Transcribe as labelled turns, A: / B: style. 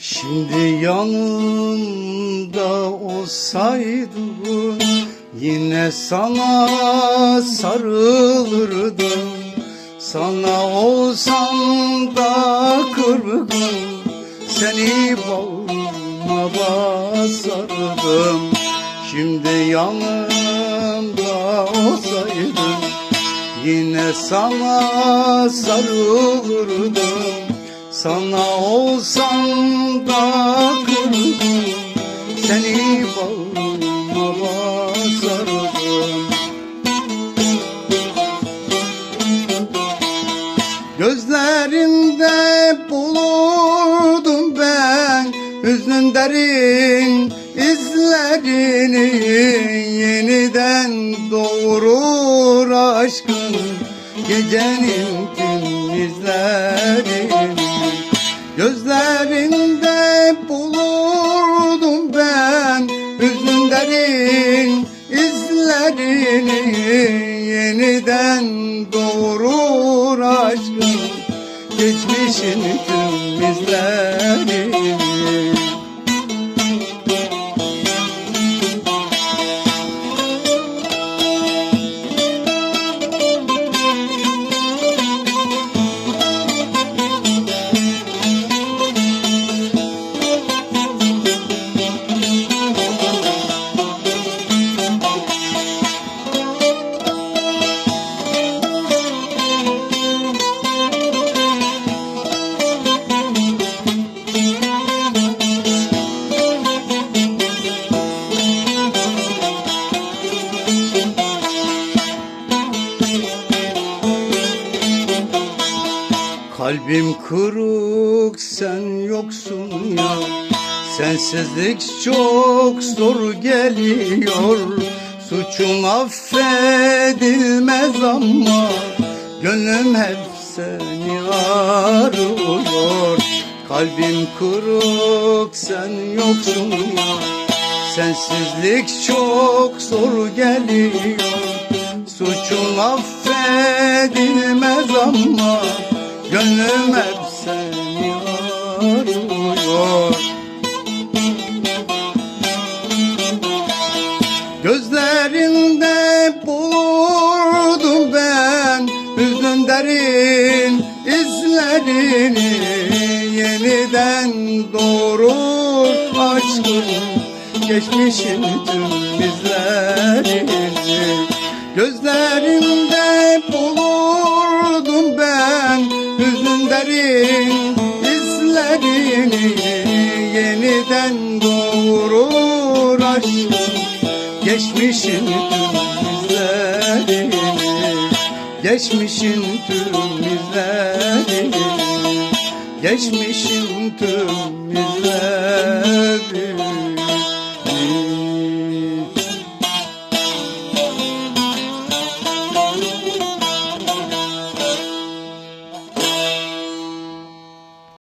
A: Şimdi yanımda olsaydın Yine sana sarılırdım. Sana olsam da kırgın Seni bağrıma basardım. Şimdi yanımda olsaydın Yine sana sarılırdım Sana olsam da kırdım Seni bağrıma basardım Gözlerinde bulurdum ben Hüznün derin izlerini Yeniden doğurur aşkın Gecenin gündüzlerini Gözlerinde bulurdum ben Hüznün derin izlerini Yeniden doğurur aşkın Geçmişin tüm Kalbim kırık sen yoksun ya. Sensizlik çok zor geliyor. Suçum affedilmez ama Gönlüm hep seni arıyor. Kalbim kırık sen yoksun ya. Sensizlik çok zor geliyor. Suçum affedilmez ama Gönlüm hep seni arıyor. Gözlerinde bulurdum ben Hüznün derin izlerini. Yeniden doğurur aşkın Geçmişin tüm izlerini. Gözlerinde Geçmişin tüm izlerini Geçmişin tüm izlerini Geçmişin tüm izlerini